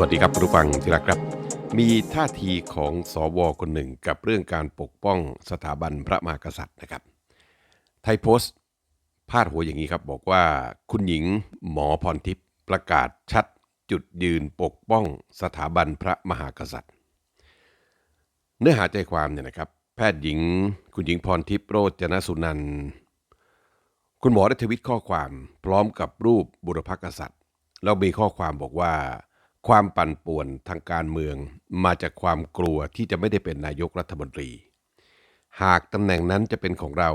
วัสดีครับคุณผู้ฟังที่รักครับ มีท่าทีของสวคนหนึ่งกับเรื่องการปกป้องสถาบันพระมหากษัตริย์นะครับ ไทยโพสต์พาดหัวอย่างนี้ครับ บอกว่าคุณหญิงหมอพรทิพย์ประกาศชัดจุดยืนปกป้องสถาบันพระมหากษัตริย์ เนื้อหาใจความเนี่ยนะครับ แพทย์หญิง คุณหญิงพรทิพย์โรจนสุนันท์คุณหมอได้ทวิตข้อความพร้อมกับรูปบุรพกษัตริย์แล้วมีข้อความบอกว่า ความปั่นป่วนทางการเมืองมาจากความกลัวที่จะไม่ได้เป็นนายกรัฐมนตรี หากตำแหน่งนั้นจะเป็นของเรา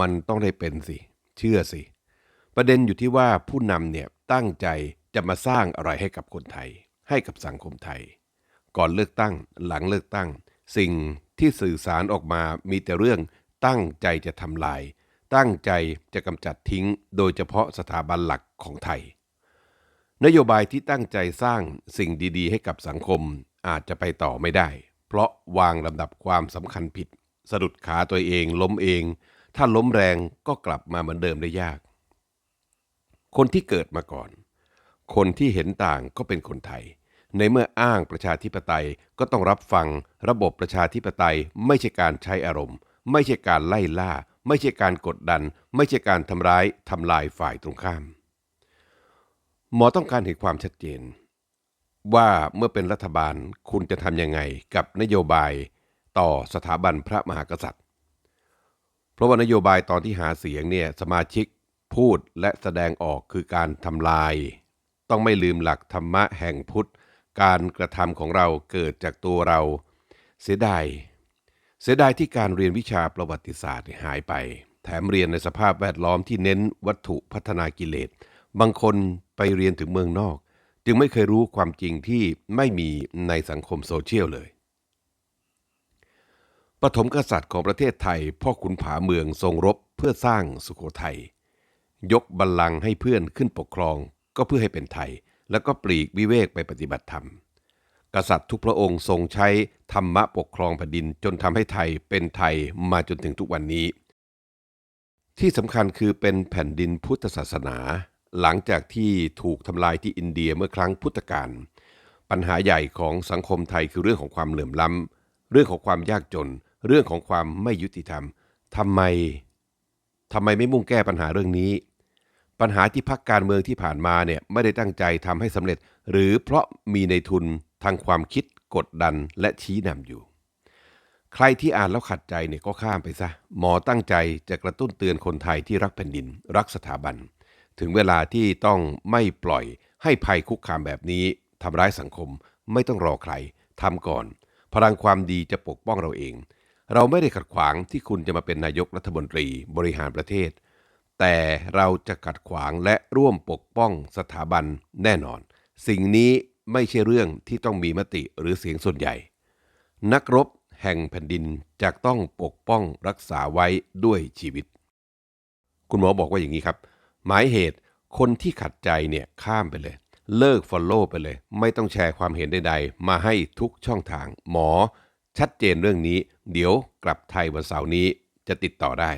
มันต้องได้เป็นสิ เชื่อสิ ประเด็นอยู่ที่ว่าผู้นำเนี่ยตั้งใจจะมาสร้างอะไรให้กับคนไทย ให้กับสังคมไทย ก่อนเลือกตั้ง หลังเลือกตั้ง สิ่งที่สื่อสารออกมามีแต่เรื่องตั้งใจจะทำลาย ตั้งใจจะกำจัดทิ้ง โดยเฉพาะสถาบันหลักของไทย นโยบายที่ตั้งใจสร้างสิ่งดีๆ ให้กับสังคมอาจจะไปต่อไม่ได้ เพราะวางลำดับความสำคัญผิด สะดุดขาตัวเองล้มเอง ถ้าล้มแรงก็กลับมาเหมือนเดิมได้ยาก คนที่เกิดมาก่อน คนที่เห็นต่างก็เป็นคนไทย ในเมื่ออ้างประชาธิปไตยก็ต้องรับฟัง ระบบประชาธิปไตยไม่ใช่การใช้อารมณ์ ไม่ใช่การไล่ล่า ไม่ใช่การกดดัน ไม่ใช่การทำร้ายทำลายฝ่ายตรงข้าม หมอต้องการเห็นความชัดเจน ว่าเมื่อเป็นรัฐบาลคุณจะทำยังไงกับนโยบายต่อสถาบันพระมหากษัตริย์ เพราะว่านโยบายตอนที่หาเสียงเนี่ยสมาชิกพูดและแสดงออกคือการทำลาย ต้องไม่ลืมหลักธรรมะแห่งพุทธ การกระทำของเราเกิดจากตัวเรา เสียดายเสียดายที่การเรียนวิชาประวัติศาสตร์หายไป แถมเรียนในสภาพแวดล้อมที่เน้นวัตถุพัฒนากิเลส บางคนไปเรียนถึงเมืองนอก จึงไม่เคยรู้ความจริงที่ไม่มีในสังคมโซเชียลเลยปฐมกษัตริย์ของประเทศไทย พ่อขุนผาเมืองทรงรบเพื่อสร้างสุโขทัยยกบัลลังก์ให้เพื่อนขึ้นปกครองก็เพื่อให้เป็นไทย แล้วก็ปลีกวิเวกไปปฏิบัติธรรม กษัตริย์ทุกพระองค์ทรงใช้ธรรมะปกครองแผ่นดินจนทำให้ไทยเป็นไทยมาจนถึงทุกวันนี้ ที่สำคัญคือเป็นแผ่นดินพุทธศาสนา หลังจากที่ถูกทำลายที่อินเดียเมื่อครั้งพุทธกาลปัญหาใหญ่ของสังคมไทยคือเรื่องของความเหลื่อมล้ำเรื่องของความยากจน เรื่องของความไม่ยุติธรรมทำไมทำไมไม่มุ่งแก้ปัญหาเรื่องนี้ ปัญหาที่พักการเมืองที่ผ่านมาเนี่ยไม่ได้ตั้งใจทำให้สำเร็จ หรือเพราะมีในทุนทางความคิดกดดันและชี้นำอยู่ ใครที่อ่านแล้วขัดใจเนี่ยก็ข้ามไปซะ หมอตั้งใจจะกระตุ้นเตือนคนไทยที่รักแผ่นดิน รักสถาบัน ถึงเวลาที่ต้องไม่ปล่อยให้ภัยคุกคามแบบนี้ทำร้ายสังคมไม่ต้องรอใครทำก่อน พลังความดีจะปกป้องเราเอง เราไม่ได้ขัดขวางที่คุณจะมาเป็นนายกรัฐมนตรีบริหารประเทศ แต่เราจะขัดขวางและร่วมปกป้องสถาบันแน่นอน สิ่งนี้ไม่ใช่เรื่องที่ต้องมีมติหรือเสียงส่วนใหญ่ นักรบแห่งแผ่นดินจะต้องปกป้องรักษาไว้ด้วยชีวิต คุณหมอบอกว่าอย่างนี้ครับ หมายเหตุคนที่ขัดใจเนี่ยข้ามไปเลย เลิกฟอลโล่ไปเลย ไม่ต้องแชร์ความเห็นใดๆ มาให้ทุกช่องทาง หมอ ชัดเจนเรื่องนี้ เดี๋ยวกลับไทยวันเสาร์นี้จะติดต่อได้